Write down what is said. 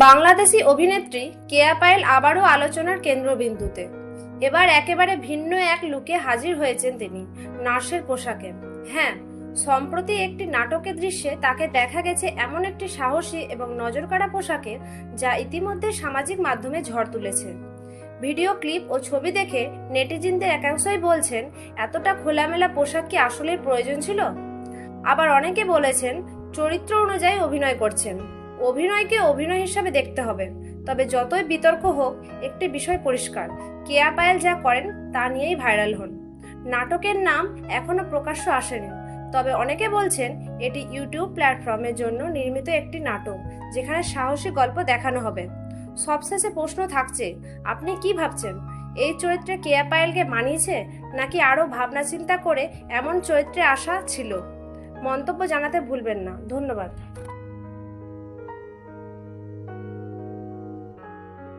বাংলাদেশি অভিনেত্রী কেয়া পায়েল আবারও আলোচনার কেন্দ্রবিন্দুতে। এবার একেবারে ভিন্ন এক লুকে হাজির হয়েছেন তিনি, নার্সের পোশাকে। হ্যাঁ সম্প্রতি একটি নাটকের দৃশ্যে তাকে দেখা গেছে এমন একটি সাহসী এবং নজরকাড়া পোশাকে যা ইতিমধ্যে সামাজিক মাধ্যমে ঝড় তুলেছে। ভিডিও ক্লিপ ও ছবি দেখে নেটিজিনদের একাংশই বলছেন, এতটা খোলামেলা পোশাক কি আসলেই প্রয়োজন ছিল? আবার অনেকে বলেছেন, চরিত্র অনুযায়ী অভিনয় করছেন। অভিনয়কে অভিনয় হিসাবে দেখতে হবে। তবে যতই বিতর্ক হোক, একটি বিষয় পরিষ্কার। কেয়া পায়েল যা করেন, তা নিয়েই ভাইরাল হন। নাটকের নাম এখনও প্রকাশ্য আসেনি। তবে অনেকে বলছেন, এটি ইউটিউব প্ল্যাটফর্মের জন্য নির্মিত একটি নাটক, যেখানে সাহসী গল্প দেখানো হবে। সবশেষে প্রশ্ন থাকছে, আপনি কি ভাবছেন? এই চরিত্রে কেয়া পায়েলকে মানিয়েছে, নাকি আরও ভাবনা চিন্তা করে এমন চরিত্রে আসা ছিল? মন্তব্য জানাতে ভুলবেন না। ধন্যবাদ।